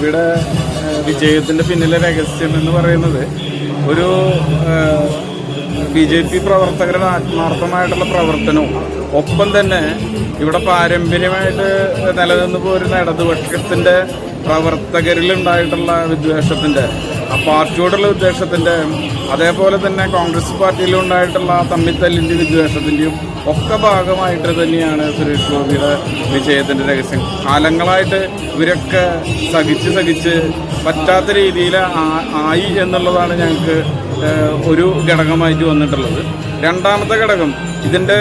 ഗോപിയുടെ വിജയത്തിന്റെ പിന്നിലെ രഹസ്യം എന്ന് പറയുന്നത് ഒരു ബി ജെ പി പ്രവർത്തകരുടെ ആത്മാർത്ഥമായിട്ടുള്ള പ്രവർത്തനവും ഒപ്പം തന്നെ ഇവിടെ പാരമ്പര്യമായിട്ട് നിലനിന്ന് പോരുന്ന ഇടതുപക്ഷത്തിന്റെ പ്രവർത്തകരിലുണ്ടായിട്ടുള്ള വിദ്വേഷത്തിന്റെ ആ പാർട്ടിയോടുള്ള വിദ്വേഷത്തിന്റെ അതേപോലെ തന്നെ കോൺഗ്രസ് പാർട്ടിയിലുണ്ടായിട്ടുള്ള തമ്മിത്തല്ലിന്റെ വിദ്വേഷത്തിന്റെയും ഒക്കെ ഭാഗമായിട്ട് തന്നെയാണ് സുരേഷ് ഗോപിയുടെ വിജയത്തിന്റെ രഹസ്യം. കാലങ്ങളായിട്ട് ഇവരൊക്കെ സഹിച്ച് സഹിച്ച് പറ്റാത്ത രീതിയിൽ ആയി എന്നുള്ളതാണ് ഞങ്ങൾക്ക് ഒരു ഘടകമായിട്ട് വന്നിട്ടുള്ളത്. രണ്ടാമത്തെ ഘടകം ഇതിന്റെ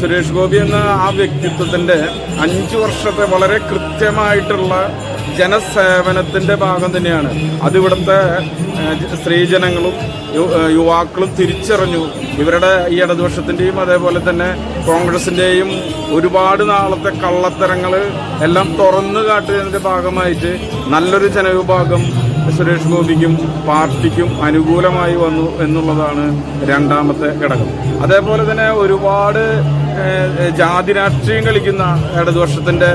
സുരേഷ് ഗോപി എന്ന ആ വ്യക്തിത്വത്തിന്റെ അഞ്ച് വർഷത്തെ വളരെ കൃത്യമായിട്ടുള്ള ജനസേവനത്തിന്റെ ഭാഗം തന്നെയാണ്. അത് ഇവിടുത്തെ ഏഹ്, ജ- സ്ത്രീജനങ്ങളും യുവാക്കളും തിരിച്ചറിഞ്ഞു. ഇവരുടെ ഈ ഇടതുപക്ഷത്തിന്റെയും അതേപോലെ തന്നെ കോൺഗ്രസിന്റെയും ഒരുപാട് നാളത്തെ കള്ളത്തരങ്ങൾ എല്ലാം തുറന്നു കാട്ടുന്നതിന്റെ ഭാഗമായിട്ട് നല്ലൊരു ജനവിഭാഗം സുരേഷ് ഗോപിക്കും പാർട്ടിക്കും അനുകൂലമായി വന്നു എന്നുള്ളതാണ് രണ്ടാമത്തെ ഘടകം. അതേപോലെ തന്നെ ഒരുപാട് ജാതി രാഷ്ട്രീയം കളിക്കുന്ന ഇടതുപക്ഷത്തിന്റെ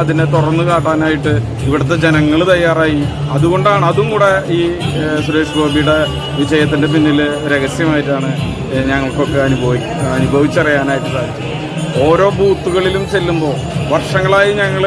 അതിനെ തുറന്നു കാട്ടാനായിട്ട് ഇവിടുത്തെ ജനങ്ങൾ തയ്യാറായി. അതുകൊണ്ടാണ് അതും കൂടെ ഈ സുരേഷ് ഗോപിയുടെ വിജയത്തിന്റെ പിന്നിൽ രഹസ്യമായിട്ടാണ് ഞങ്ങൾക്കൊക്കെ അനുഭവി അനുഭവിച്ചറിയാനായിട്ട് സാധിച്ചത്. ഓരോ ബൂത്തുകളിലും ചെല്ലുമ്പോൾ വർഷങ്ങളായി ഞങ്ങൾ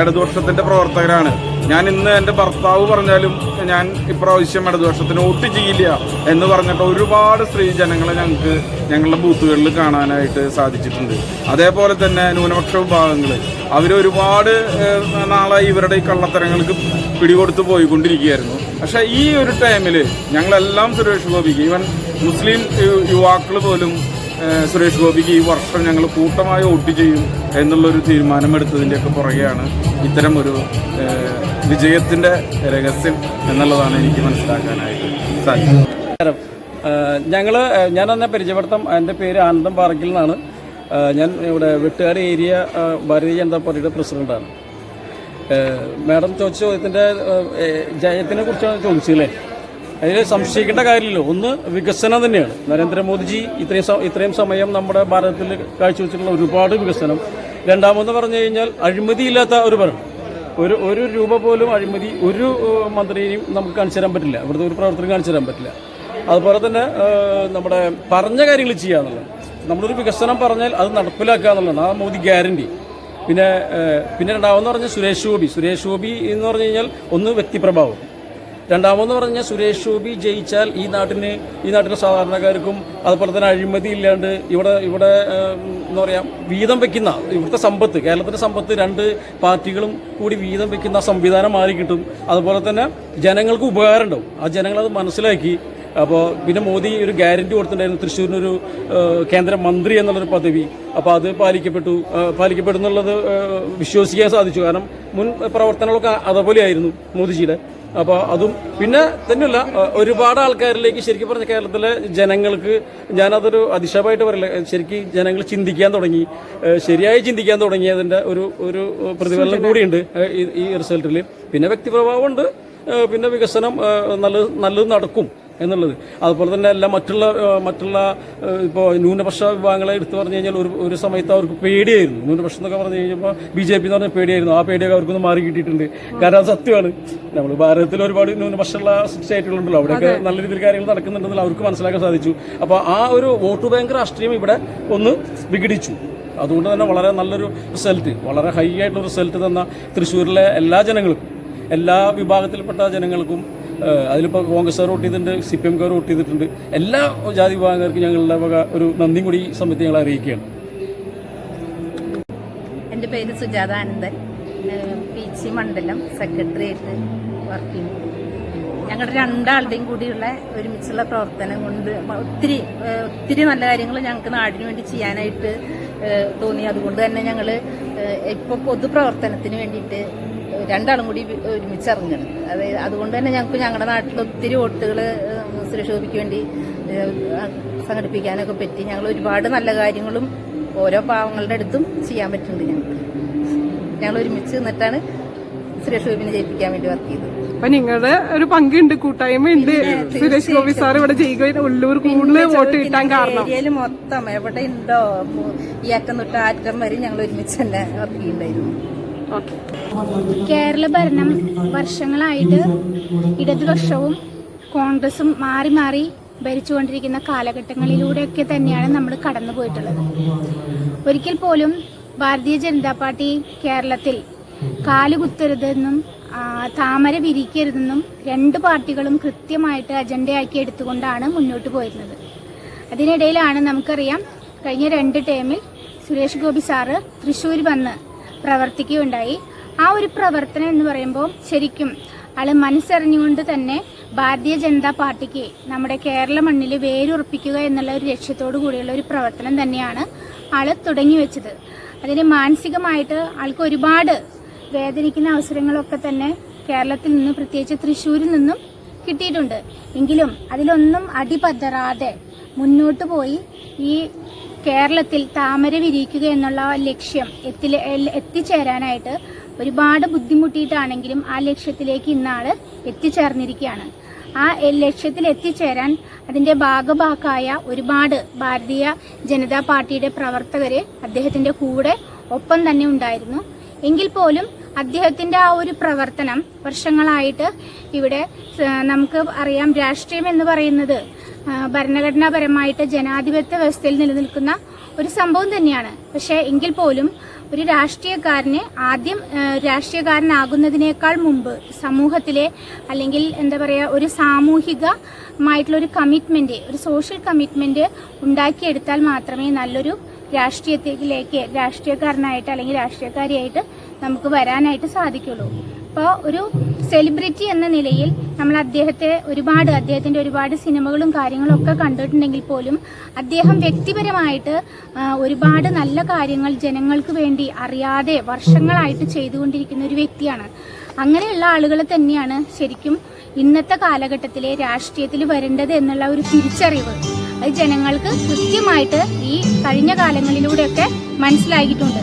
ഇടതുപക്ഷത്തിന്റെ പ്രവർത്തകരാണ്. ഞാൻ ഇന്ന് എന്റെ ഭർത്താവ് പറഞ്ഞാലും ഞാൻ ഇപ്രാവശ്യം ഇടതുപക്ഷത്തിന് വോട്ട് ചെയ്യില്ല എന്ന് പറഞ്ഞിട്ട് ഒരുപാട് സ്ത്രീ ജനങ്ങളെ ഞങ്ങൾക്ക് ഞങ്ങളുടെ ബൂത്തുകളിൽ കാണാനായിട്ട് സാധിച്ചിട്ടുണ്ട്. അതേപോലെ തന്നെ ന്യൂനപക്ഷ വിഭാഗങ്ങൾ അവരൊരുപാട് ഒരുപാട് നാളായി ഇവരുടെ ഈ കള്ളത്തരങ്ങൾക്ക് പിടികൊടുത്ത് പോയിക്കൊണ്ടിരിക്കുകയായിരുന്നു. പക്ഷെ ഈ ഒരു ടൈമിൽ ഞങ്ങളെല്ലാം സുരേഷ് ഗോപിക്ക് ഈവൻ മുസ്ലിം യുവാക്കൾ പോലും സുരേഷ് ഗോപിക്ക് ഈ വർഷം ഞങ്ങൾ കൂട്ടമായി വോട്ട് ചെയ്യും എന്നുള്ളൊരു തീരുമാനമെടുത്തതിന്റെയൊക്കെ പുറകെയാണ് ഇത്തരം ഒരു വിജയത്തിന്റെ രഹസ്യം എന്നുള്ളതാണ് എനിക്ക് മനസ്സിലാക്കാനായിട്ട് സാധിച്ചത്. ഞങ്ങൾ ഞാൻ തന്നെ പരിചയപ്പെടുത്താം. എന്റെ പേര് ആനന്ദം പാറക്കിൽ നിന്നാണ്. ഞാൻ ഇവിടെ വെട്ടുകാട് ഏരിയ ഭാരതീയ ജനതാ പാർട്ടിയുടെ പ്രസിഡന്റാണ്. മാഡം ചോദിച്ച ചോദ്യത്തിന്റെ ജയത്തിനെ കുറിച്ചാണ് ചോദിച്ചല്ലേ അതിൽ സംശയിക്കേണ്ട കാര്യമില്ല ഒന്ന് വികസനം തന്നെയാണ്. നരേന്ദ്രമോദിജി ഇത്രയും ഇത്രയും സമയം നമ്മുടെ ഭാരതത്തിൽ കാഴ്ചവെച്ചിട്ടുള്ള ഒരുപാട് വികസനം. രണ്ടാമെന്ന് പറഞ്ഞു കഴിഞ്ഞാൽ അഴിമതിയില്ലാത്ത ഒരു ഭരണം. ഒരു ഒരു രൂപ പോലും അഴിമതി ഒരു മന്ത്രിയും മന്ത്രിയെയും നമുക്ക് കാണിച്ചു തരാൻ പറ്റില്ല. ഇവിടുത്തെ ഒരു പ്രവർത്തനം കാണിച്ചു തരാൻ പറ്റില്ല. അതുപോലെ തന്നെ നമ്മുടെ പറഞ്ഞ കാര്യങ്ങൾ ചെയ്യുക എന്നുള്ളത്. നമ്മളൊരു വികസനം പറഞ്ഞാൽ അത് നടപ്പിലാക്കുക എന്നുള്ളതാണ്. ആ മോദി ഗ്യാരണ്ടി. പിന്നെ പിന്നെ രണ്ടാമെന്ന് പറഞ്ഞാൽ സുരേഷ് ഗോപി. സുരേഷ് ഗോപി എന്ന് പറഞ്ഞു കഴിഞ്ഞാൽ ഒന്ന് വ്യക്തിപ്രഭാവം. രണ്ടാമെന്ന് പറഞ്ഞാൽ സുരേഷ് ഗോപി ജയിച്ചാൽ ഈ നാട്ടിന് ഈ നാട്ടിലെ സാധാരണക്കാർക്കും അതുപോലെ തന്നെ അഴിമതി ഇല്ലാണ്ട് ഇവിടെ ഇവിടെ എന്താ പറയുക വീതം വെക്കുന്ന ഇവിടുത്തെ സമ്പത്ത് കേരളത്തിന്റെ സമ്പത്ത് രണ്ട് പാർട്ടികളും കൂടി വീതം വെക്കുന്ന സംവിധാനം മാറി കിട്ടും. അതുപോലെ തന്നെ ജനങ്ങൾക്ക് ഉപകാരം ഉണ്ടാവും. ആ ജനങ്ങളത് മനസ്സിലാക്കി. അപ്പോൾ പിന്നെ മോദി ഒരു ഗ്യാരണ്ടി കൊടുത്തിട്ടുണ്ടായിരുന്നു. തൃശ്ശൂരിനൊരു കേന്ദ്രമന്ത്രി എന്നുള്ളൊരു പദവി. അപ്പോൾ അത് പാലിക്കപ്പെട്ടു. പാലിക്കപ്പെടുന്നുള്ളത് വിശ്വസിക്കാൻ സാധിച്ചു. കാരണം മുൻ പ്രവർത്തനങ്ങളൊക്കെ അതുപോലെയായിരുന്നു മോദിജിയുടെ. അപ്പോൾ അതും പിന്നെ തന്നെയല്ല ഒരുപാട് ആൾക്കാരിലേക്ക് ശരിക്കും പറഞ്ഞ കേരളത്തിലെ ജനങ്ങൾക്ക് ഞാനതൊരു അതിശയമായിട്ട് പറയില്ല. ശരിക്കും ജനങ്ങൾ ചിന്തിക്കാൻ തുടങ്ങി. ശരിയായി ചിന്തിക്കാൻ തുടങ്ങിയതിന്റെ ഒരു ഒരു പ്രതിഫലനം കൂടിയുണ്ട് ഈ- റിസൾട്ടിൽ പിന്നെ വ്യക്തിപ്രഭാവമുണ്ട്. പിന്നെ വികസനം നല്ല നല്ലത് നടക്കും. എന്നുള്ളത്. അതുപോലെ തന്നെ എല്ലാ മറ്റുള്ള മറ്റുള്ള ഇപ്പോൾ ന്യൂനപക്ഷ വിഭാഗങ്ങളെ എടുത്തു പറഞ്ഞു കഴിഞ്ഞാൽ ഒരു ഒരു സമയത്ത് അവർക്ക് പേടിയായിരുന്നു. ന്യൂനപക്ഷം എന്നൊക്കെ പറഞ്ഞു കഴിഞ്ഞപ്പോൾ ബി ജെ പി എന്ന് പറഞ്ഞാൽ പേടിയായിരുന്നു. ആ പേടിയൊക്കെ അവർക്കൊന്ന് മാറി കിട്ടിയിട്ടുണ്ട്. കാരണം അത് സത്യമാണ്. നമ്മൾ ഭാരതത്തിൽ ഒരുപാട് ന്യൂനപക്ഷമുള്ള സ്റ്റേറ്റുകളുണ്ടല്ലോ അവിടെയൊക്കെ നല്ല രീതിയിൽ കാര്യങ്ങൾ നടക്കുന്നുണ്ടെന്ന് അവർക്ക് മനസ്സിലാക്കാൻ സാധിച്ചു. അപ്പോൾ ആ ഒരു വോട്ട് ബാങ്ക് രാഷ്ട്രീയം ഇവിടെ ഒന്ന് വിഘടിച്ചു. അതുകൊണ്ട് തന്നെ വളരെ നല്ലൊരു റിസൾട്ട് വളരെ ഹൈ ആയിട്ടുള്ള റിസൾട്ട് തന്ന തൃശ്ശൂരിലെ എല്ലാ ജനങ്ങൾക്കും എല്ലാ വിഭാഗത്തിൽപ്പെട്ട ജനങ്ങൾക്കും അതിലിപ്പോൾ കോൺഗ്രസ്സുകാർ വോട്ട് ചെയ്തിട്ടുണ്ട് സി പി എംകാർ വോട്ട് ചെയ്തിട്ടുണ്ട്. എല്ലാ ജാതി വിഭാഗക്കാർക്കും ഞങ്ങളുടെ വക ഒരു നന്ദിയും കൂടി ഈ സമയത്ത് ഞങ്ങൾ അറിയിക്കുകയാണ്. എന്റെ പേര് സുജാത ആനന്ദൻ. പി സി മണ്ഡലം സെക്രട്ടറിയേറ്റ് വർക്ക് ചെയ്യുന്നു ഞങ്ങളുടെ രണ്ടാളുടെയും കൂടിയുള്ള ഒരുമിച്ചുള്ള പ്രവർത്തനം കൊണ്ട് ഒത്തിരി ഒത്തിരി നല്ല കാര്യങ്ങൾ ഞങ്ങൾക്ക് നാടിന് വേണ്ടി ചെയ്യാനായിട്ട് തോന്നി. അതുകൊണ്ട് തന്നെ ഞങ്ങൾ ഇപ്പോൾ പൊതുപ്രവർത്തനത്തിന് വേണ്ടിയിട്ട് രണ്ടാളും കൂടി ഒരുമിച്ച് ഇറങ്ങണം അതായത് അതുകൊണ്ട് തന്നെ ഞങ്ങൾക്ക് ഞങ്ങളുടെ നാട്ടിൽ ഒത്തിരി വോട്ടുകൾ സുരക്ഷോഭിക്ക് വേണ്ടി സംഘടിപ്പിക്കാനൊക്കെ പറ്റി ഞങ്ങൾ ഒരുപാട് നല്ല കാര്യങ്ങളും ഓരോ പാവങ്ങളുടെ അടുത്തും ചെയ്യാൻ പറ്റുന്നുണ്ട് ഞങ്ങൾക്ക് ഞങ്ങൾ ഒരുമിച്ച് നിന്നിട്ടാണ് സുരേഷ് ഗോപിനെ ജയിപ്പിക്കാൻ വേണ്ടി വർക്ക് ചെയ്തത്. അപ്പൊ നിങ്ങളുടെ ഒരു പങ്കുണ്ട് കൂട്ടായ്മ ഉണ്ട് സുരേഷ് ഗോപി സാർ ഇവിടെ ചെയ്യുക ഉള്ളൂർ കൂടുതൽ വോട്ട് കിട്ടാൻ കാരണം. ഏരിയയിൽ മൊത്തം എവിടെ ഉണ്ടോ ഈ അറ്റം തൊട്ട് ആറ്റം വരെ ഞങ്ങൾ ഒരുമിച്ച് തന്നെ വർക്ക് ചെയ്യുന്നുണ്ടായിരുന്നു. കേരള ഭരണം വർഷങ്ങളായിട്ട് ഇടതുപക്ഷവും കോൺഗ്രസും മാറി മാറി ഭരിച്ചുകൊണ്ടിരിക്കുന്ന കാലഘട്ടങ്ങളിലൂടെയൊക്കെ തന്നെയാണ് നമ്മൾ കടന്നു പോയിട്ടുള്ളത്. ഒരിക്കൽ പോലും ഭാരതീയ ജനതാ പാർട്ടി കേരളത്തിൽ കാലുകുത്തരുതെന്നും താമര വിരിക്കരുതെന്നും രണ്ട് പാർട്ടികളും കൃത്യമായിട്ട് അജണ്ടയാക്കി എടുത്തുകൊണ്ടാണ് മുന്നോട്ട് പോയിരുന്നത്. അതിനിടയിലാണ് നമുക്കറിയാം കഴിഞ്ഞ രണ്ട് ടേമിൽ സുരേഷ് ഗോപി സാറ് തൃശ്ശൂർ വന്ന് പ്രവർത്തിക്കുകയുണ്ടായി. ആ ഒരു പ്രവർത്തനം എന്ന് പറയുമ്പോൾ ശരിക്കും ആൾ മനസ്സറിഞ്ഞുകൊണ്ട് തന്നെ ഭാരതീയ ജനതാ പാർട്ടിക്ക് നമ്മുടെ കേരള മണ്ണിൽ വേരുറപ്പിക്കുക എന്നുള്ള ഒരു ലക്ഷ്യത്തോടു കൂടിയുള്ള ഒരു പ്രവർത്തനം തന്നെയാണ് ആൾ തുടങ്ങി വെച്ചത്. അതിന് മാനസികമായിട്ട് ആൾക്ക് ഒരുപാട് വേദനിക്കുന്ന അവസരങ്ങളൊക്കെ തന്നെ കേരളത്തിൽ നിന്ന് പ്രത്യേകിച്ച് തൃശ്ശൂരിൽ നിന്നും കിട്ടിയിട്ടുണ്ട്. എങ്കിലും അതിലൊന്നും അടിപതറാതെ മുന്നോട്ട് പോയി ഈ കേരളത്തിൽ താമര വിരിയിക്കുക എന്നുള്ള ലക്ഷ്യം എത്തി എത്തിച്ചേരാനായിട്ട് ഒരുപാട് ബുദ്ധിമുട്ടിയിട്ടാണെങ്കിലും ആ ലക്ഷ്യത്തിലേക്ക് ഇന്നാൾ എത്തിച്ചേർന്നിരിക്കുകയാണ്. ആ ലക്ഷ്യത്തിൽ എത്തിച്ചേരാൻ അതിന്റെ ഭാഗഭാക്കായ ഒരുപാട് ഭാരതീയ ജനതാ പാർട്ടിയുടെ പ്രവർത്തകർ അദ്ദേഹത്തിന്റെ കൂടെ ഒപ്പം തന്നെ ഉണ്ടായിരുന്നു. എങ്കിൽ പോലും അദ്ദേഹത്തിന്റെ ആ ഒരു പ്രവർത്തനം വർഷങ്ങളായിട്ട് ഇവിടെ നമുക്ക് അറിയാം രാഷ്ട്രീയം എന്ന് പറയുന്നത് ഭരണഘടനാപരമായിട്ട് ജനാധിപത്യ വ്യവസ്ഥയിൽ നിലനിൽക്കുന്ന ഒരു സംഭവം തന്നെയാണ്. പക്ഷേ എങ്കിൽ പോലും ഒരു രാഷ്ട്രീയക്കാരന് ആദ്യം രാഷ്ട്രീയക്കാരനാകുന്നതിനേക്കാൾ മുമ്പ് സമൂഹത്തിലെ അല്ലെങ്കിൽ എന്താ പറയുക ഒരു സാമൂഹികമായിട്ടുള്ള ഒരു കമ്മിറ്റ്മെന്റ് ഒരു സോഷ്യൽ കമ്മിറ്റ്മെന്റ് ഉണ്ടാക്കിയെടുത്താൽ മാത്രമേ നല്ലൊരു രാഷ്ട്രീയത്തിലേക്ക് രാഷ്ട്രീയക്കാരനായിട്ട് അല്ലെങ്കിൽ രാഷ്ട്രീയക്കാരിയായിട്ട് നമുക്ക് വരാനായിട്ട് സാധിക്കുള്ളൂ. അപ്പോൾ ഒരു സെലിബ്രിറ്റി എന്ന നിലയിൽ നമ്മൾ അദ്ദേഹത്തെ ഒരുപാട് അദ്ദേഹത്തിന്റെ ഒരുപാട് സിനിമകളും കാര്യങ്ങളും ഒക്കെ കണ്ടിട്ടുണ്ടെങ്കിൽ പോലും അദ്ദേഹം വ്യക്തിപരമായിട്ട് ഒരുപാട് നല്ല കാര്യങ്ങൾ ജനങ്ങൾക്ക് വേണ്ടി അറിയാതെ വർഷങ്ങളായിട്ട് ചെയ്തുകൊണ്ടിരിക്കുന്ന ഒരു വ്യക്തിയാണ്. അങ്ങനെയുള്ള ആളുകൾ തന്നെയാണ് ശരിക്കും ഇന്നത്തെ കാലഘട്ടത്തിലെ രാഷ്ട്രീയത്തിൽ വരേണ്ടത് എന്നുള്ള ഒരു തിരിച്ചറിവ്. അത് ജനങ്ങൾക്ക് കൃത്യമായിട്ട് ഈ കഴിഞ്ഞ കാലങ്ങളിലൂടെയൊക്കെ മനസ്സിലാക്കിയിട്ടുണ്ട്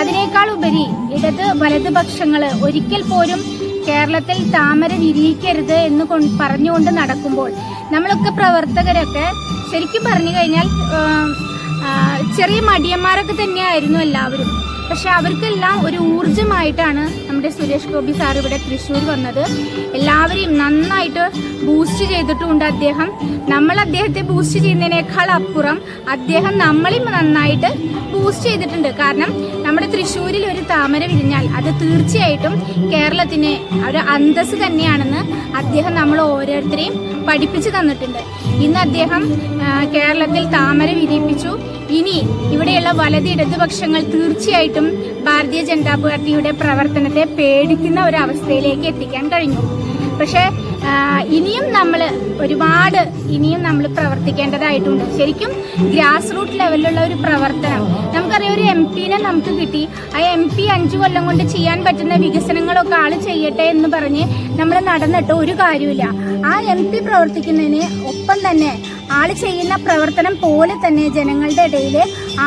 അതിനേക്കാൾ ഉപരി ഇടത് വലതുപക്ഷങ്ങൾ ഒരിക്കൽ പോലും കേരളത്തിൽ താമര വിരിയിക്കരുത് എന്ന് പറഞ്ഞുകൊണ്ട് നടക്കുമ്പോൾ നമ്മളൊക്കെ പ്രവർത്തകരൊക്കെ ശരിക്കും പറഞ്ഞു കഴിഞ്ഞാൽ ചെറിയ മടിയന്മാരൊക്കെ തന്നെയായിരുന്നു എല്ലാവരും. പക്ഷെ അവർക്കെല്ലാം ഒരു ഊർജമായിട്ടാണ് നമ്മുടെ സുരേഷ് ഗോപി സാർ ഇവിടെ തൃശ്ശൂർ വന്നത്. എല്ലാവരെയും നന്നായിട്ട് ബൂസ്റ്റ് ചെയ്തിട്ടുമുണ്ട് അദ്ദേഹം. നമ്മൾ അദ്ദേഹത്തെ ബൂസ്റ്റ് ചെയ്യുന്നതിനേക്കാൾ അപ്പുറം അദ്ദേഹം നമ്മളെയും നന്നായിട്ട് ബൂസ്റ്റ് ചെയ്തിട്ടുണ്ട്. കാരണം നമ്മുടെ തൃശ്ശൂരിൽ ഒരു താമര വിരിഞ്ഞാൽ അത് തീർച്ചയായിട്ടും കേരളത്തിന് ഒരു അന്തസ് തന്നെയാണെന്ന് അദ്ദേഹം നമ്മൾ ഓരോരുത്തരെയും പഠിപ്പിച്ചു തന്നിട്ടുണ്ട്. ഇന്ന് അദ്ദേഹം കേരളത്തിൽ താമര വിരിയിപ്പിച്ചു. ഇനി ഇവിടെയുള്ള വലത് ഇടതുപക്ഷങ്ങൾ തീർച്ചയായിട്ടും ഭാരതീയ ജനതാ പാർട്ടിയുടെ പ്രവർത്തനത്തെ പേടിക്കുന്ന ഒരു അവസ്ഥയിലേക്ക് എത്തിക്കാൻ കഴിഞ്ഞു. പക്ഷെ ഇനിയും നമ്മൾ ഒരുപാട് ഇനിയും നമ്മൾ പ്രവർത്തിക്കേണ്ടതായിട്ടുണ്ട്. ശരിക്കും ഗ്രാസ് റൂട്ട് ലെവലിലുള്ള ഒരു പ്രവർത്തനം. നമുക്കറിയാം ഒരു എം പിനെ നമുക്ക് കിട്ടി. ആ എം പി അഞ്ചു കൊല്ലം കൊണ്ട് ചെയ്യാൻ പറ്റുന്ന വികസനങ്ങളൊക്കെ ആൾ ചെയ്യട്ടെ എന്ന് പറഞ്ഞ് നമ്മൾ നടന്നിട്ട് ഒരു കാര്യമില്ല ആ എം പി പ്രവർത്തിക്കുന്നതിന് ഒപ്പം തന്നെ ആൾ ചെയ്യുന്ന പ്രവർത്തനം പോലെ തന്നെ ജനങ്ങളുടെ ഇടയിൽ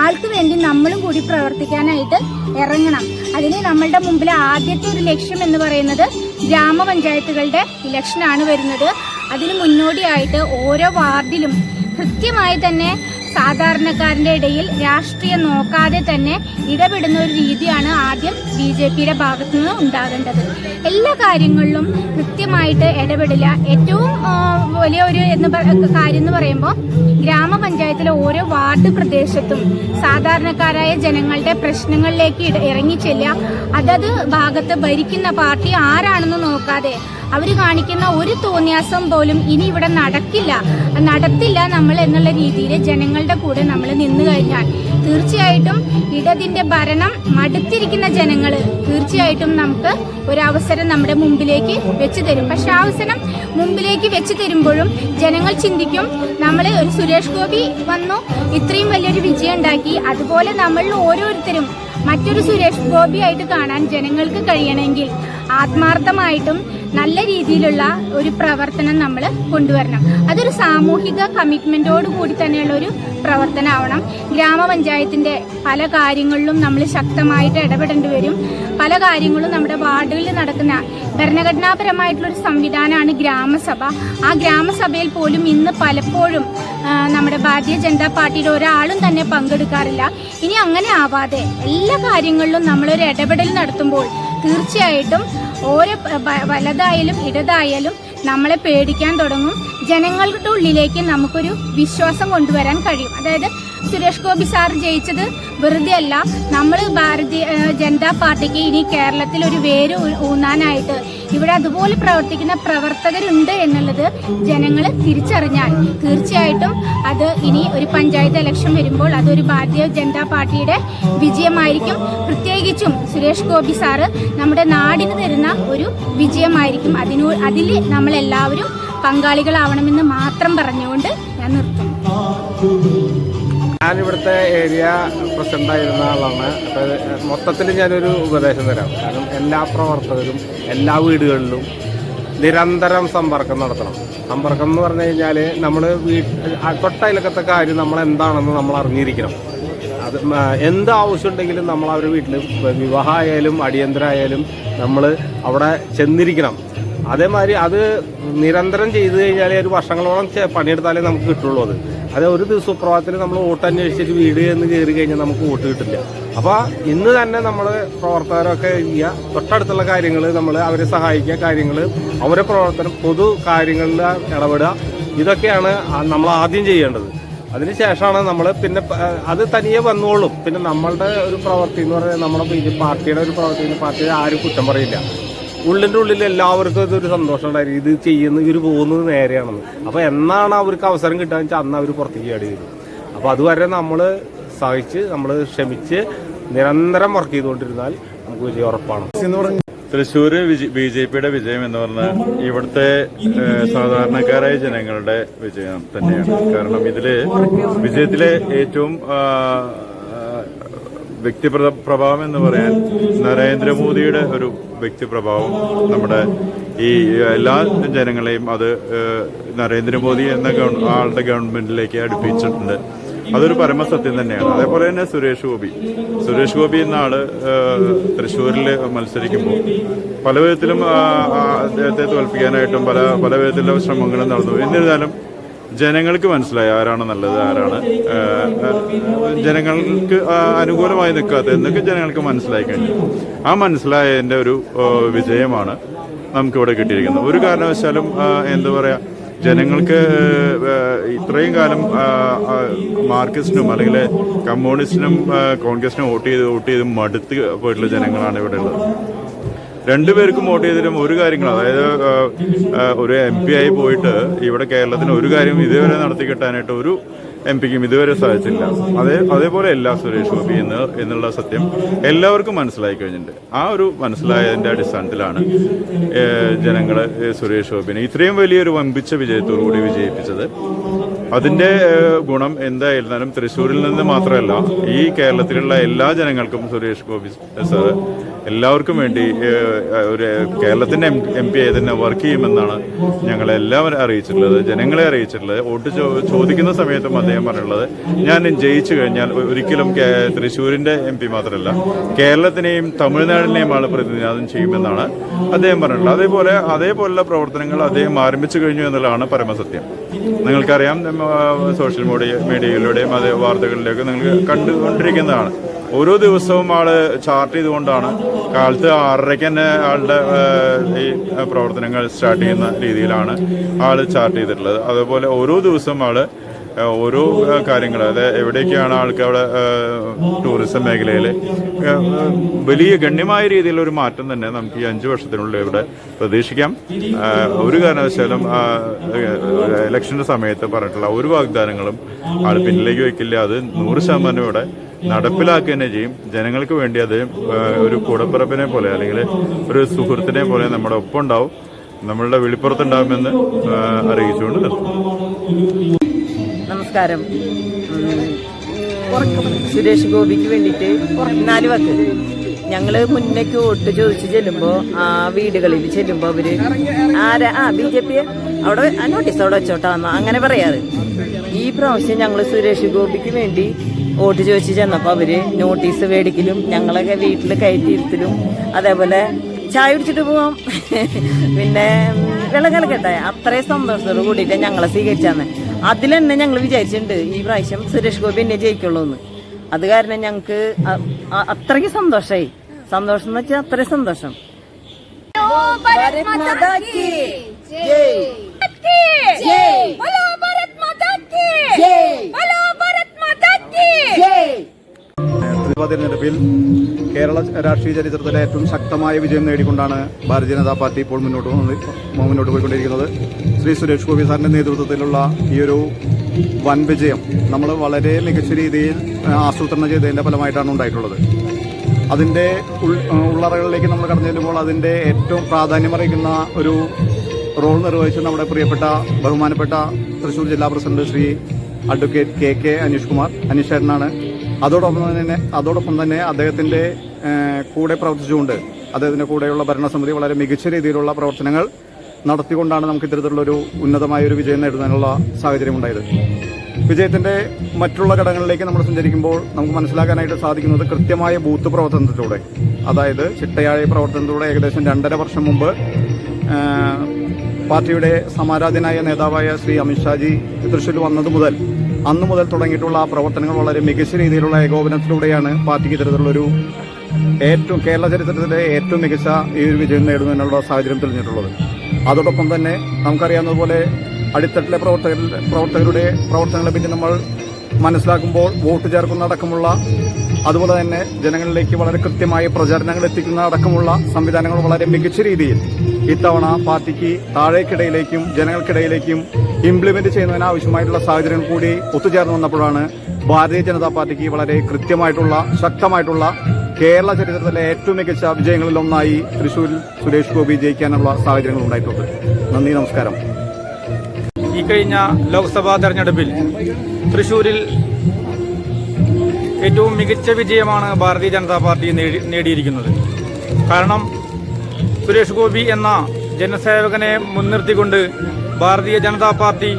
ആൾക്ക് വേണ്ടി നമ്മളും കൂടി പ്രവർത്തിക്കാനായിട്ട് ഇറങ്ങണം. അതിന് നമ്മളുടെ മുമ്പിൽ ആദ്യത്തെ ഒരു ലക്ഷ്യം എന്ന് പറയുന്നത് ഗ്രാമപഞ്ചായത്തുകളുടെ ഇലക്ഷനാണ് വരുന്നത്. അതിന് മുന്നോടിയായിട്ട് ഓരോ വാർഡിലും കൃത്യമായി തന്നെ സാധാരണക്കാരന്റെ ഇടയിൽ രാഷ്ട്രീയം നോക്കാതെ തന്നെ ഇടപെടുന്ന ഒരു രീതിയാണ് ആദ്യം ബി ജെ പിയുടെ ഭാഗത്തു നിന്ന് ഉണ്ടാകേണ്ടത്. എല്ലാ കാര്യങ്ങളിലും കൃത്യമായിട്ട് ഇടപെടില്ല. ഏറ്റവും വലിയ ഒരു എന്ന് കാര്യം എന്ന് പറയുമ്പോൾ ഗ്രാമപഞ്ചായത്തിലെ ഓരോ വാർഡ് പ്രദേശത്തും സാധാരണക്കാരായ ജനങ്ങളുടെ പ്രശ്നങ്ങളിലേക്ക് ഇറങ്ങി ഇറങ്ങിച്ചെല്ലുക അതത് ഭാഗത്ത് ഭരിക്കുന്ന പാർട്ടി ആരാണെന്ന് നോക്കാതെ അവർ കാണിക്കുന്ന ഒരു തോന്നിയാസം പോലും ഇനി ഇവിടെ നടക്കില്ല. നടത്തില്ല നമ്മൾ എന്നുള്ള രീതിയിൽ ജനങ്ങളുടെ കൂടെ നമ്മൾ നിന്നു കഴിഞ്ഞാൽ. തീർച്ചയായിട്ടും ഇടതിന്റെ ഭരണം മടുത്തിരിക്കുന്ന ജനങ്ങൾ തീർച്ചയായിട്ടും നമുക്ക് ഒരു അവസരം നമ്മുടെ മുമ്പിലേക്ക് വെച്ചു തരും. പക്ഷെ ആ അവസരം മുമ്പിലേക്ക് വെച്ച് തരുമ്പോഴും ജനങ്ങൾ ചിന്തിക്കും നമ്മൾ ഒരു സുരേഷ് ഗോപി വന്നു ഇത്രയും വലിയൊരു വിജയം ഉണ്ടാക്കി അതുപോലെ നമ്മളിൽ ഓരോരുത്തരും മറ്റൊരു സുരേഷ് ഗോപി ആയിട്ട് കാണാൻ ജനങ്ങൾക്ക് കഴിയണമെങ്കിൽ ആത്മാർത്ഥമായിട്ടും നല്ല രീതിയിലുള്ള ഒരു പ്രവർത്തനം നമ്മൾ കൊണ്ടുവരണം. അതൊരു സാമൂഹിക കമ്മിറ്റ്മെന്റോട് കൂടി തന്നെയുള്ള ഒരു പ്രവർത്തനമാവണം ഗ്രാമപഞ്ചായത്തിന്റെ പല കാര്യങ്ങളിലും നമ്മൾ ശക്തമായിട്ട് ഇടപെടേണ്ടി വരും. പല കാര്യങ്ങളും നമ്മുടെ വാർഡുകളിൽ നടക്കുന്ന ഭരണഘടനാപരമായിട്ടുള്ള ഒരു സംവിധാനമാണ് ഗ്രാമസഭ. ആ ഗ്രാമസഭയിൽ പോലും ഇന്ന് പലപ്പോഴും നമ്മുടെ ഭാരതീയ ജനതാ പാർട്ടിയുടെ ഒരാളും തന്നെ പങ്കെടുക്കാറില്ല. ഇനി അങ്ങനെ ആവാതെ എല്ലാ കാര്യങ്ങളിലും നമ്മളൊരു ഇടപെടൽ നടത്തുമ്പോൾ തീർച്ചയായിട്ടും ഓരോ വലതായാലും ഇടതായാലും നമ്മളെ പേടിക്കാൻ തുടങ്ങും. ജനങ്ങളുടെ ഉള്ളിലേക്ക് നമുക്കൊരു വിശ്വാസം കൊണ്ടുവരാൻ കഴിയും. അതായത് സുരേഷ് ഗോപി സാർ ജയിച്ചത് വെറുതെ അല്ല നമ്മൾ ഭാരതീയ ജനതാ പാർട്ടിക്ക് ഇനി കേരളത്തിൽ ഒരു വേര് ഊന്നാനായിട്ട്. ഇവിടെ അതുപോലെ പ്രവർത്തിക്കുന്ന പ്രവർത്തകരുണ്ട് എന്നുള്ളത് ജനങ്ങൾ തിരിച്ചറിഞ്ഞാൽ തീർച്ചയായിട്ടും അത് ഇനി ഒരു പഞ്ചായത്ത് ഇലക്ഷൻ വരുമ്പോൾ അതൊരു ഭാരതീയ ജനതാ പാർട്ടിയുടെ വിജയമായിരിക്കും. പ്രത്യേകിച്ചും സുരേഷ് ഗോപി സാറ് നമ്മുടെ നാടിന് തരുന്ന ഒരു വിജയമായിരിക്കും. അതിനു അതിൽ നമ്മളെല്ലാവരും പങ്കാളികളാവണമെന്ന് മാത്രം പറഞ്ഞുകൊണ്ട് ഞാൻ നിർത്തുന്നു. ഞാൻ ഇവിടുത്തെ ഏരിയ പ്രസിഡന്റ് ആയിരുന്ന ആളാണ്. അപ്പോൾ മൊത്തത്തിൽ ഞാനൊരു ഉപദേശം തരാം. കാരണം എല്ലാ പ്രവർത്തകരും എല്ലാ വീടുകളിലും നിരന്തരം സമ്പർക്കം നടത്തണം. സമ്പർക്കം എന്ന് പറഞ്ഞു കഴിഞ്ഞാൽ നമ്മൾ തൊട്ടയിലൊക്കത്തെ കാര്യം നമ്മൾ എന്താണെന്ന് നമ്മൾ അറിഞ്ഞിരിക്കണം. അത് എന്ത് ആവശ്യമുണ്ടെങ്കിലും നമ്മൾ അവരുടെ വീട്ടിൽ വിവാഹമായാലും അടിയന്തരമായാലും നമ്മൾ അവിടെ ചെന്നിരിക്കണം. അതേമാതിരി അത് നിരന്തരം ചെയ്തു കഴിഞ്ഞാൽ ഒരു വർഷങ്ങളോളം പണിയെടുത്താലേ നമുക്ക് കിട്ടുള്ളൂ അത്. അത് ഒരു ദിവസം നമ്മൾ വോട്ട് അന്വേഷിച്ചിട്ട് വീട് എന്ന് കയറി കഴിഞ്ഞാൽ നമുക്ക് വോട്ട് കിട്ടില്ല. അപ്പോൾ ഇന്ന് തന്നെ നമ്മൾ പ്രവർത്തകരൊക്കെ ചെയ്യുക. തൊട്ടടുത്തുള്ള കാര്യങ്ങൾ നമ്മൾ അവരെ സഹായിക്കുക കാര്യങ്ങൾ അവരെ പ്രവർത്തനം പൊതു കാര്യങ്ങളിൽ ഇടപെടുക. ഇതൊക്കെയാണ് നമ്മൾ ആദ്യം ചെയ്യേണ്ടത്. അതിനുശേഷമാണ് നമ്മൾ പിന്നെ അത് തനിയെ വന്നോളും. പിന്നെ നമ്മളുടെ ഒരു പ്രവൃത്തി എന്ന് പറഞ്ഞാൽ നമ്മുടെ പാർട്ടിയുടെ ഒരു പ്രവൃത്തി പാർട്ടിയെ ആരും കുറ്റം പറയില്ല. ഉള്ളിന്റെ ഉള്ളിൽ എല്ലാവർക്കും ഇതൊരു സന്തോഷം ഉണ്ടായിരുന്നു. ഇത് ചെയ്യുന്ന ഇവർ പോകുന്നത് നേരെയാണെന്ന്. അപ്പോൾ എന്നാണ് അവർക്ക് അവസരം കിട്ടുക വെച്ചാൽ അന്ന് അവർ പുറത്തേക്ക് ചാടി വരും. അപ്പോൾ അതുവരെ നമ്മൾ സഹിച്ച് നമ്മൾ ക്ഷമിച്ച് നിരന്തരം വർക്ക് ചെയ്തുകൊണ്ടിരുന്നാൽ നമുക്ക് വിജയം ഉറപ്പാണ്. തൃശ്ശൂർ ബി ജെ പിയുടെ വിജയം എന്ന് പറഞ്ഞാൽ ഇവിടുത്തെ സാധാരണക്കാരായ ജനങ്ങളുടെ വിജയം തന്നെയാണ്. കാരണം ഇതിൽ വിജയത്തിലെ ഏറ്റവും ആ, പ്രഭാവം എന്ന് പറയാൻ നരേന്ദ്രമോദിയുടെ ഒരു വ്യക്തിപ്രഭാവം നമ്മുടെ ഈ എല്ലാ ജനങ്ങളെയും അത് നരേന്ദ്രമോദി എന്ന ആളുടെ ഗവൺമെന്റിലേക്ക് അടുപ്പിച്ചിട്ടുണ്ട്. അതൊരു പരമസത്യം തന്നെയാണ്. അതേപോലെ തന്നെ സുരേഷ് ഗോപി. സുരേഷ് ഗോപി എന്ന ആൾ തൃശ്ശൂരിൽ മത്സരിക്കുമ്പോൾ പല വിധത്തിലും അദ്ദേഹത്തെ തോൽപ്പിക്കാനായിട്ടും പല പല വിധത്തിലുള്ള ശ്രമങ്ങളും നടന്നു. എന്നിരുന്നാലും ജനങ്ങൾക്ക് മനസ്സിലായി ആരാണ് നല്ലത് ആരാണ് ജനങ്ങൾക്ക് അനുകൂലമായി നിൽക്കാത്ത എന്നൊക്കെ ജനങ്ങൾക്ക് മനസ്സിലായി കഴിഞ്ഞു. ആ മനസ്സിലായതിന്റെ ഒരു വിജയമാണ് നമുക്കിവിടെ കിട്ടിയിരിക്കുന്നത്. ഒരു കാരണവശാലും എന്താ പറയുക ജനങ്ങൾക്ക് ഇത്രയും കാലം മാർക്സിസ്റ്റിനും അല്ലെങ്കിൽ കമ്മ്യൂണിസ്റ്റിനും കോൺഗ്രസിനും വോട്ട് ചെയ്ത് വോട്ട് ചെയ്ത് മടുത്ത് പോയിട്ടുള്ള ജനങ്ങളാണ് ഇവിടെ ഉള്ളത്. രണ്ടുപേർക്കും വോട്ട് ചെയ്തിട്ടും ഒരു കാര്യങ്ങൾ അതായത് ഒരു എം പി ആയി പോയിട്ട് ഇവിടെ കേരളത്തിന് ഒരു കാര്യം ഇതുവരെ നടത്തി കിട്ടാനായിട്ട് ഒരു എം പിക്കും ഇതുവരെ സാധിച്ചില്ല. അതേ അതേപോലെ എല്ലാ സുരേഷ് ഗോപി എന്ന് എന്നുള്ള സത്യം എല്ലാവർക്കും മനസ്സിലായി കഴിഞ്ഞിട്ടുണ്ട്. ആ ഒരു മനസ്സിലായതിന്റെ അടിസ്ഥാനത്തിലാണ് ജനങ്ങൾ സുരേഷ് ഗോപിനെ ഇത്രയും വലിയൊരു വമ്പിച്ച വിജയത്തോടു കൂടി വിജയിപ്പിച്ചത്. അതിന്റെ ഗുണം എന്തായിരുന്നാലും തൃശ്ശൂരിൽ നിന്ന് മാത്രമല്ല ഈ കേരളത്തിലുള്ള എല്ലാ ജനങ്ങൾക്കും സുരേഷ് ഗോപി സാർ എല്ലാവർക്കും വേണ്ടി ഒരു കേരളത്തിന്റെ എം പി ആയി തന്നെ വർക്ക് ചെയ്യുമെന്നാണ് ഞങ്ങൾ എല്ലാവരും അറിയിച്ചിട്ടുള്ളത് ജനങ്ങളെ അറിയിച്ചിട്ടുള്ളത്. വോട്ട് ചോദിക്കുന്ന സമയത്തും അദ്ദേഹം പറഞ്ഞിട്ടുള്ളത് ഞാൻ ജയിച്ചു കഴിഞ്ഞാൽ ഒരിക്കലും തൃശ്ശൂരിന്റെ എം പി മാത്രമല്ല കേരളത്തിനെയും തമിഴ്നാടിനെയും ആൾ പ്രതിനിധാനം ചെയ്യുമെന്നാണ് അദ്ദേഹം പറഞ്ഞിട്ടുള്ളത്. അതേപോലെ അതേപോലുള്ള പ്രവർത്തനങ്ങൾ അദ്ദേഹം ആരംഭിച്ചു കഴിഞ്ഞു എന്നുള്ളതാണ് പരമസത്യം. നിങ്ങൾക്കറിയാം സോഷ്യൽ മീഡിയ മീഡിയയിലൂടെയും അത് വാർത്തകളിലേക്ക് നിങ്ങൾ കണ്ടുകൊണ്ടിരിക്കുന്നതാണ്. ഓരോ ദിവസവും ആൾ ചാർട്ട് ചെയ്തുകൊണ്ടാണ് കാലത്ത് ആറരയ്ക്ക് തന്നെ ആളുടെ ഈ പ്രവർത്തനങ്ങൾ സ്റ്റാർട്ട് ചെയ്യുന്ന രീതിയിലാണ് ആൾ ചാർട്ട് ചെയ്തിട്ടുള്ളത്. അതുപോലെ ഓരോ ദിവസവും ഏഹ്, ഓരോ കാര്യങ്ങൾ അതായത് ആൾക്കാർ അവിടെ ടൂറിസം മേഖലയിൽ വലിയ ഗണ്യമായ രീതിയിലുള്ള ഒരു മാറ്റം തന്നെ നമുക്ക് ഈ അഞ്ച് വർഷത്തിനുള്ളിൽ ഇവിടെ പ്രതീക്ഷിക്കാം. ഒരു കാരണവശാലും ഇലക്ഷന്റെ സമയത്ത് പറഞ്ഞിട്ടുള്ള ഒരു വാഗ്ദാനങ്ങളും ആൾ പിന്നിലേക്ക് വയ്ക്കില്ല. അത് നൂറ് ശതമാനം ഇവിടെ നടപ്പിലാക്കുക തന്നെ ചെയ്യും. ജനങ്ങൾക്ക് വേണ്ടി അത് ഒരു കൂടപ്പിറപ്പിനെ പോലെ അല്ലെങ്കിൽ ഒരു സുഹൃത്തിനെ പോലെ നമ്മുടെ ഒപ്പം ഉണ്ടാവും. നമ്മളുടെ വെളിപ്പുറത്തുണ്ടാകുമെന്ന് അറിയിച്ചുകൊണ്ട് നിർത്തുന്നു. നമസ്കാരം. സുരേഷ് ഗോപിക്ക് വേണ്ടിയിട്ട് നാല് വക്ക്. ഞങ്ങൾ മുന്നേക്ക് വോട്ട് ചോദിച്ച് ചെല്ലുമ്പോൾ ആ വീടുകളിൽ ചെല്ലുമ്പോൾ അവർ ആരാ? ആ ബി ജെ പി അവിടെ നോട്ടീസ് അവിടെ വെച്ചോട്ടാന്ന് അങ്ങനെ പറയാറ്. ഈ പ്രാവശ്യം ഞങ്ങൾ സുരേഷ് ഗോപിക്ക് വേണ്ടി വോട്ട് ചോദിച്ച് ചെന്നപ്പോ അവർ നോട്ടീസ് മേടിക്കലും ഞങ്ങളൊക്കെ വീട്ടിൽ കയറ്റിയിരുത്തലും അതേപോലെ ചായ കുടിച്ചിട്ട് പോവാം. പിന്നെ വെള്ളം കലക്കട്ടെ? അത്രയും സന്തോഷത്തോട് കൂടിയിട്ട് ഞങ്ങളെ സ്വീകരിച്ചാന്ന് അതിൽ തന്നെ ഞങ്ങൾ വിചാരിച്ചിട്ടുണ്ട് ഈ പ്രാവശ്യം സുരേഷ് ഗോപി എന്നെ ജയിക്കുള്ളൂ എന്ന് അത് കാരണം ഞങ്ങൾക്ക് അത്രയ്ക്ക് സന്തോഷമായി സന്തോഷം എന്ന് വെച്ചാൽ അത്രയും സന്തോഷം. തിരഞ്ഞെടുപ്പിൽ കേരള രാഷ്ട്രീയ ചരിത്രത്തിലെ ഏറ്റവും ശക്തമായ വിജയം നേടിക്കൊണ്ടാണ് ഭാരതീയ ജനതാ പാർട്ടി ഇപ്പോൾ മുന്നോട്ട് മുന്നോട്ട് പോയിക്കൊണ്ടിരിക്കുന്നത്. ശ്രീ സുരേഷ് ഗോപി സാറിന്റെ നേതൃത്വത്തിലുള്ള ഈ ഒരു വൻ വിജയം നമ്മൾ വളരെ മികച്ച രീതിയിൽ ആസൂത്രണം ചെയ്തതിന്റെ ഫലമായിട്ടാണ് ഉണ്ടായിട്ടുള്ളത്. അതിന്റെ ഉള്ളറകളിലേക്ക് നമ്മൾ കടന്നു ചെല്ലുമ്പോൾ അതിന്റെ ഏറ്റവും പ്രാധാന്യമറിയിക്കുന്ന ഒരു റോൾ നിർവഹിച്ച നമ്മുടെ പ്രിയപ്പെട്ട ബഹുമാനപ്പെട്ട തൃശ്ശൂർ ജില്ലാ president Shri advocate K K Aneesh Kumar. Aneesh ചേട്ടനാണ് അതോടൊപ്പം തന്നെ അതോടൊപ്പം തന്നെ അദ്ദേഹത്തിന്റെ കൂടെ പ്രവർത്തിച്ചുകൊണ്ട് അദ്ദേഹത്തിന്റെ കൂടെയുള്ള ഭരണസമിതി വളരെ മികച്ച രീതിയിലുള്ള പ്രവർത്തനങ്ങൾ നടത്തിക്കൊണ്ടാണ് നമുക്ക് ഇത്തരത്തിലുള്ള ഒരു ഉന്നതമായ ഒരു വിജയം നേടുന്നതിനുള്ള സാഹചര്യം ഉണ്ടായത് വിജയത്തിന്റെ മറ്റുള്ള ഘടകങ്ങളിലേക്ക് നമ്മൾ സഞ്ചരിക്കുമ്പോൾ നമുക്ക് മനസ്സിലാക്കാനായിട്ട് സാധിക്കുന്നത് കൃത്യമായ ബൂത്ത് പ്രവർത്തനത്തിലൂടെ. അതായത് ചിട്ടയായ പ്രവർത്തനത്തിലൂടെ ഏകദേശം രണ്ടര വർഷം മുമ്പ് പാർട്ടിയുടെ സമാരാധനായ നേതാവായ ശ്രീ അമിത്ഷാജി തൃശ്ശൂർ വന്നത് മുതൽ അന്നു മുതൽ തുടങ്ങിയിട്ടുള്ള ആ പ്രവർത്തനങ്ങൾ വളരെ മികച്ച രീതിയിലുള്ള ഏകോപനത്തിലൂടെയാണ് പാർട്ടിക്ക് ഇത്തരത്തിലുള്ളൊരു ഏറ്റവും കേരള ചരിത്രത്തിലെ ഏറ്റവും മികച്ച ഈ ഒരു വിജയം നേടുന്നതിനുള്ള സാഹചര്യം തെളിഞ്ഞിട്ടുള്ളത്. അതോടൊപ്പം തന്നെ നമുക്കറിയാവുന്നതുപോലെ അടിത്തട്ടിലെ പ്രവർത്തകരുടെ പ്രവർത്തകരുടെ പ്രവർത്തനങ്ങളെ പറ്റി നമ്മൾ മനസ്സിലാക്കുമ്പോൾ വോട്ട് ചേർക്കുന്ന അടക്കമുള്ള അതുപോലെ തന്നെ ജനങ്ങളിലേക്ക് വളരെ കൃത്യമായ പ്രചാരണങ്ങൾ എത്തിക്കുന്ന അടക്കമുള്ള സംവിധാനങ്ങൾ വളരെ മികച്ച രീതിയിൽ ഇത്തവണ പാർട്ടിക്ക് താഴേക്കിടയിലേക്കും ജനങ്ങൾക്കിടയിലേക്കും ഇംപ്ലിമെന്റ് ചെയ്യുന്നതിന് ആവശ്യമായിട്ടുള്ള സാഹചര്യങ്ങൾ കൂടി ഒത്തുചേർന്ന് വന്നപ്പോഴാണ് ഭാരതീയ ജനതാ പാർട്ടിക്ക് വളരെ കൃത്യമായിട്ടുള്ള ശക്തമായിട്ടുള്ള കേരള ചരിത്രത്തിലെ ഏറ്റവും മികച്ച വിജയങ്ങളിലൊന്നായി തൃശൂരിൽ സുരേഷ് ഗോപി ജയിക്കാനുള്ള സാഹചര്യങ്ങൾ ഉണ്ടായിട്ടുണ്ട്. നന്ദി നമസ്കാരം. ഈ കഴിഞ്ഞ ലോക്സഭാ തെരഞ്ഞെടുപ്പിൽ തൃശൂരിൽ ഏറ്റവും മികച്ച വിജയമാണ് ഭാരതീയ ജനതാ പാർട്ടി നേടിയിരിക്കുന്നത്. കാരണം സുരേഷ് ഗോപി എന്ന ജനസേവകനെ മുൻനിർത്തിക്കൊണ്ട് ഭാരതീയ ജനതാ പാർട്ടി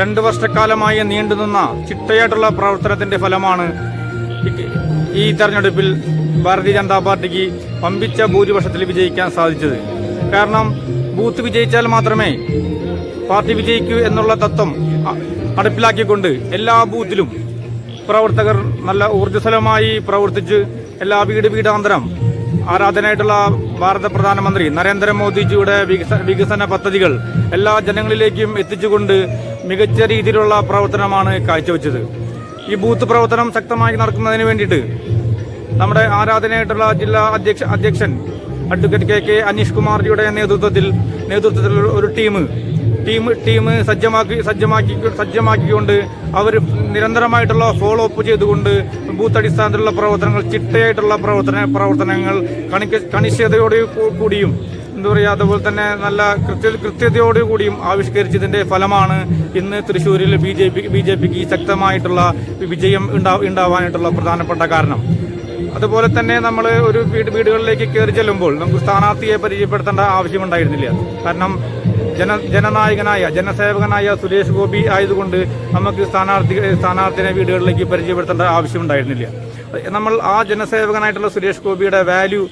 രണ്ടു വർഷക്കാലമായി നീണ്ടുനിന്ന ചിട്ടയായിട്ടുള്ള പ്രവർത്തനത്തിന്റെ ഫലമാണ് ഈ തെരഞ്ഞെടുപ്പിൽ ഭാരതീയ ജനതാ പാർട്ടിക്ക് പമ്പിച്ച ഭൂരിപക്ഷത്തിൽ വിജയിക്കാൻ സാധിച്ചത്. കാരണം ബൂത്ത് വിജയിച്ചാൽ മാത്രമേ പാർട്ടി വിജയിക്കൂ എന്നുള്ള തത്വം നടപ്പിലാക്കിക്കൊണ്ട് എല്ലാ ബൂത്തിലും പ്രവർത്തകർ നല്ല ഊർജസ്വലമായി പ്രവർത്തിച്ച് എല്ലാ വീട് വീടാന്തരം ആരാധനയായിട്ടുള്ള ഭാരത പ്രധാനമന്ത്രി നരേന്ദ്രമോദിജിയുടെ വികസ- വികസന പദ്ധതികൾ എല്ലാ ജനങ്ങളിലേക്കും എത്തിച്ചുകൊണ്ട് മികച്ച രീതിയിലുള്ള പ്രവർത്തനമാണ് കാഴ്ചവെച്ചത്. ഈ ബൂത്ത് പ്രവർത്തനം ശക്തമായി നടക്കുന്നതിന് വേണ്ടിയിട്ട് നമ്മുടെ ആരാധനയായിട്ടുള്ള ജില്ലാ അധ്യക്ഷ അധ്യക്ഷൻ അഡ്വക്കേറ്റ് കെ കെ അനീഷ് കുമാർജിയുടെ നേതൃത്വത്തിൽ നേതൃത്വത്തിൽ ഒരു ടീം ടീം ടീം സജ്ജമാക്കി സജ്ജമാക്കി സജ്ജമാക്കിക്കൊണ്ട് അവർ നിരന്തരമായിട്ടുള്ള ഫോളോ അപ്പ് ചെയ്തുകൊണ്ട് ബൂത്ത് അടിസ്ഥാനത്തിലുള്ള പ്രവർത്തനങ്ങൾ ചിട്ടയായിട്ടുള്ള പ്രവർത്തന പ്രവർത്തനങ്ങൾ കണിക്ക കണിശതയോട് കൂടിയും എന്താ പറയുക അതുപോലെ തന്നെ നല്ല കൃത്യ കൃത്യതയോട് കൂടിയും ആവിഷ്കരിച്ചതിന്റെ ഫലമാണ് ഇന്ന് തൃശ്ശൂരിൽ B J P B J പിക്ക് ശക്തമായിട്ടുള്ള വിജയം ഉണ്ടാ- ഉണ്ടാവാനായിട്ടുള്ള പ്രധാനപ്പെട്ട കാരണം. അതുപോലെ തന്നെ നമ്മൾ ഒരു വീട് വീടുകളിലേക്ക് കയറി ചെല്ലുമ്പോൾ നമുക്ക് സ്ഥാനാർത്ഥിയെ പരിചയപ്പെടുത്തേണ്ട ആവശ്യമുണ്ടായിരുന്നില്ല കാരണം ജന ജനനായകനായ ജനസേവകനായ സുരേഷ് ഗോപി ആയതുകൊണ്ട് നമുക്ക് സ്ഥാനാർത്ഥി സ്ഥാനാർത്ഥിനെ വീടുകളിലേക്ക് പരിചയപ്പെടുത്തേണ്ട ആവശ്യമുണ്ടായിരുന്നില്ല. നമ്മൾ ആ ജനസേവകനായിട്ടുള്ള സുരേഷ് ഗോപിയുടെ വാല്യൂ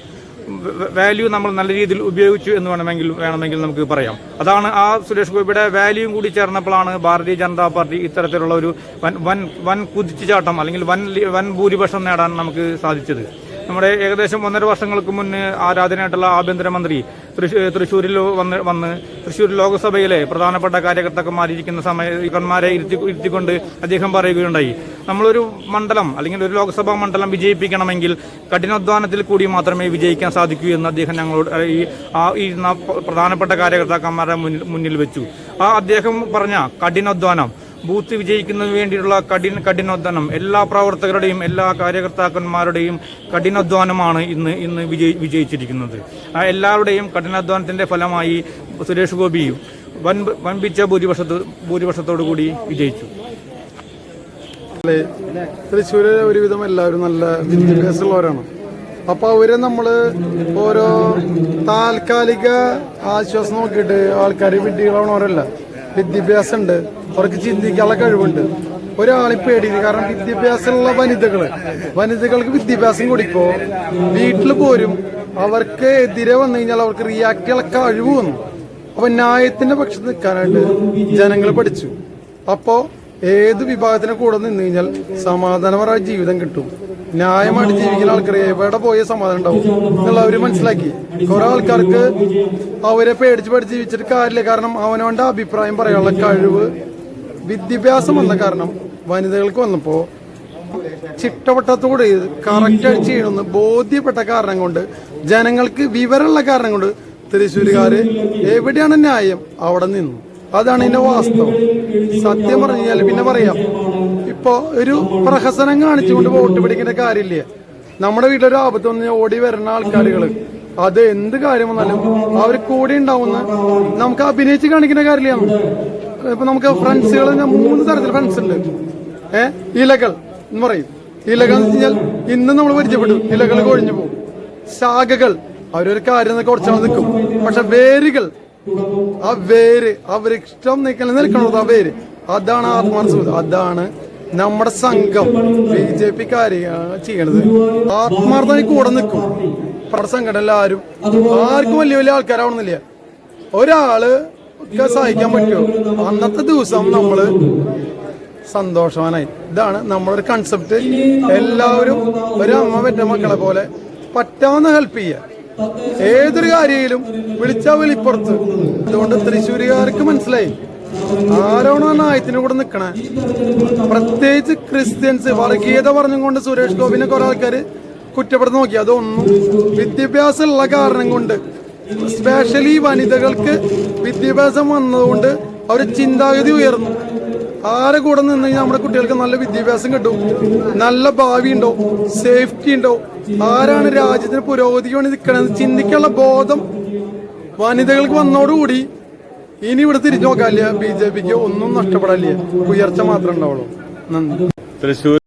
വാല്യൂ നമ്മൾ നല്ല രീതിയിൽ ഉപയോഗിച്ചു എന്ന് വേണമെങ്കിൽ വേണമെങ്കിൽ നമുക്ക് പറയാം. അതാണ് ആ സുരേഷ് ഗോപിയുടെ വാല്യൂ കൂടി ചേർന്നപ്പോഴാണ് ഭാരതീയ ജനതാ പാർട്ടി ഇത്തരത്തിലുള്ള ഒരു വൻ വൻ വൻ കുതിച്ചുചാട്ടം അല്ലെങ്കിൽ വൻ വൻ ഭൂരിപക്ഷം നേടാൻ നമുക്ക് സാധിച്ചത്. നമ്മുടെ ഏകദേശം ഒന്നര വർഷങ്ങൾക്ക് മുന്നേ ആരാധനയായിട്ടുള്ള ആഭ്യന്തരമന്ത്രി തൃശൂ- തൃശ്ശൂരിൽ വന്ന് വന്ന് തൃശ്ശൂർ ലോക്സഭയിലെ പ്രധാനപ്പെട്ട കാര്യകർത്താക്കന്മാരിരിക്കുന്ന സമയന്മാരെ ഇരുത്തി ഇരുത്തിക്കൊണ്ട് അദ്ദേഹം പറയുകയുണ്ടായി. നമ്മളൊരു മണ്ഡലം അല്ലെങ്കിൽ ഒരു ലോക്സഭാ മണ്ഡലം വിജയിപ്പിക്കണമെങ്കിൽ കഠിനാധ്വാനത്തിൽ കൂടി മാത്രമേ വിജയിക്കാൻ സാധിക്കൂ എന്ന് അദ്ദേഹം ഞങ്ങളോട് ഈ ആ ഈ ന- പ്രധാനപ്പെട്ട കാര്യകർത്താക്കന്മാരുടെ മുന്നിൽ മുന്നിൽ വെച്ചു. ആ അദ്ദേഹം പറഞ്ഞ കഠിനാധ്വാനം ബൂത്ത് വിജയിക്കുന്നതിന് വേണ്ടിയിട്ടുള്ള കഠിന കഠിനാധ്വാനം എല്ലാ പ്രവർത്തകരുടെയും എല്ലാ കാര്യകർത്താക്കന്മാരുടെയും കഠിനാധ്വാനമാണ് ഇന്ന് ഇന്ന് വിജയി വിജയിച്ചിരിക്കുന്നത്. ആ എല്ലാവരുടെയും കഠിനാധ്വാനത്തിന്റെ ഫലമായി സുരേഷ് ഗോപി വൻ വൻപിച്ച ഭൂരിപക്ഷത്ത് ഭൂരിപക്ഷത്തോടു കൂടി വിജയിച്ചു. തൃശ്ശൂര് ഒരുവിധം എല്ലാവരും നല്ല വിദ്യാഭ്യാസമുള്ളവരാണ്. അപ്പൊ അവരെ നമ്മൾ ഓരോ താൽക്കാലിക ആശ്വാസം നോക്കിയിട്ട് ആൾക്കാർ വിഡ്ഢികളാവണവരല്ല. വിദ്യാഭ്യാസം ഉണ്ട് അവർക്ക് ചിന്തിക്കാനുള്ള കഴിവുണ്ട്. ഒരാളെ പേടിയില്ല കാരണം വിദ്യാഭ്യാസമുള്ള വനിതകൾ വനിതകൾക്ക് വിദ്യാഭ്യാസം കൊടുക്കോ വീട്ടിൽ പോരും. അവർക്ക് എതിരെ വന്നു കഴിഞ്ഞാൽ അവർക്ക് റിയാക്ട് ചെയ്യാൻ കഴിവ് വന്നു. അപ്പൊ ന്യായത്തിന്റെ പക്ഷത്ത് നിൽക്കാനായിട്ട് ജനങ്ങൾ പഠിച്ചു. അപ്പോ ഏത് വിഭാഗത്തിന് കൂടെ നിന്ന് കഴിഞ്ഞാൽ സമാധാനപരമായ ജീവിതം കിട്ടും. ന്യായമായിട്ട് ജീവിക്കുന്ന ആൾക്കാരെ എവിടെ പോയ സമാധാനം ഉണ്ടാവും? എന്നുള്ള അവർ മനസ്സിലാക്കി. കുറെ ആൾക്കാർക്ക് അവരെ പേടിച്ച് പേടിച്ച് ജീവിച്ചിട്ട് കാര്യമില്ല. കാരണം അവനവന്റെ അഭിപ്രായം പറയാനുള്ള കഴിവ് വിദ്യാഭ്യാസം വന്ന കാരണം വനിതകൾക്ക് വന്നപ്പോ ചിട്ടവട്ടത്തോടെ കറക്റ്റായിട്ട് ചെയ്യണമെന്ന് ബോധ്യപ്പെട്ട കാരണം കൊണ്ട് ജനങ്ങൾക്ക് വിവരമുള്ള കാരണം കൊണ്ട് തൃശ്ശൂരുകാര് എവിടെയാണ് ന്യായം? അവിടെ നിന്നു. അതാണ് ഇതിന്റെ വാസ്തവം. സത്യം പറഞ്ഞു കഴിഞ്ഞാൽ പിന്നെ പറയാം. ഇപ്പൊ ഒരു പ്രഹസനം കാണിച്ചുകൊണ്ട് വോട്ട് പിടിക്കേണ്ട കാര്യമില്ല? നമ്മുടെ വീട്ടിലൊരു ആപത്ത് വന്ന് ഓടി വരുന്ന ആൾക്കാരുകൾ. അത് എന്ത് കാര്യം വന്നാലും അവർ കൂടെ ഉണ്ടാവുന്ന നമുക്ക് അഭിനയിച്ച് കാണിക്കുന്ന കാര്യമില്ല? ഇപ്പൊ നമുക്ക് ഫ്രണ്ട്സുകൾ മൂന്ന് തരത്തിൽ ഫ്രണ്ട്സ് ഉണ്ട്. ഏ? ഇലകൾ എന്ന് പറയും. ഇലകൾ എന്ന് വെച്ചാൽ ഇന്ന് നമ്മൾ പരിചയപ്പെടും. ഇലകൾ കൊഴിഞ്ഞു പോകും. ശാഖകൾ. അവരൊരു കാര്യം കുറച്ചാൾ നിൽക്കും. പക്ഷെ വേരുകൾ ആ വേര് ആ വൃക്ഷം നിൽക്കണ നിൽക്കണത് ആ വേര്. അതാണ് ആത്മാർത്ഥ അതാണ് നമ്മുടെ സംഘം. ബി ജെ പി കാര്യമാണ് ചെയ്യണത്. ആത്മാർത്ഥമായി കൂടെ നിൽക്കും. നമ്മുടെ സംഘടന എല്ലാവരും. ആർക്കും വലിയ വലിയ ആൾക്കാരാവണമെന്നില്ല. ഒരാൾ ഒക്കെ സഹായിക്കാൻ പറ്റുമോ? അന്നത്തെ ദിവസം നമ്മൾ സന്തോഷവാനായി. ഇതാണ് നമ്മളൊരു കൺസെപ്റ്റ് എല്ലാവരും ഒരു അമ്മ പറ്റ മക്കളെ പോലെ പറ്റാവുന്ന ഹെൽപ്പ് ചെയ്യുക. ഏതൊരു കാര്യയിലും വിളിച്ചാ വിളിപ്പുറത്ത്. അതുകൊണ്ട് തൃശ്ശൂരുകാർക്ക് മനസ്സിലായി. ആരോണ നായത്തിന് കൂടെ നിക്കണേ? പ്രത്യേകിച്ച് ക്രിസ്ത്യൻസ് വർഗീയത പറഞ്ഞുകൊണ്ട് സുരേഷ് ഗോപിനെ കുറെ ആൾക്കാര് കുറ്റപ്പെടുത്തി നോക്കി. അതൊന്നും വിദ്യാഭ്യാസം ഉള്ള കാരണം കൊണ്ട് സ്പെഷ്യലി വനിതകൾക്ക് വിദ്യാഭ്യാസം വന്നതുകൊണ്ട് അവർ ചിന്താഗതി ഉയർന്നു. ആരെ കൂടെ നിന്ന് നമ്മുടെ കുട്ടികൾക്ക് നല്ല വിദ്യാഭ്യാസം കിട്ടും. നല്ല ഭാവി ഉണ്ടോ സേഫ്റ്റി ഉണ്ടോ? ആരാണ് രാജ്യത്തിന് പുരോഗതിക്ക് വേണ്ടി നിൽക്കണമെന്ന് ചിന്തിക്കാനുള്ള ബോധം വനിതകൾക്ക് വന്നോടുകൂടി ഇനി ഇവിടെ തിരിഞ്ഞു നോക്കാനില്ല. ബി ജെ പിക്ക് ഒന്നും നഷ്ടപ്പെടാനില്ല. ഉയർച്ച മാത്രമേ ഉണ്ടാവുള്ളൂ. നന്ദി. തൃശ്ശൂർ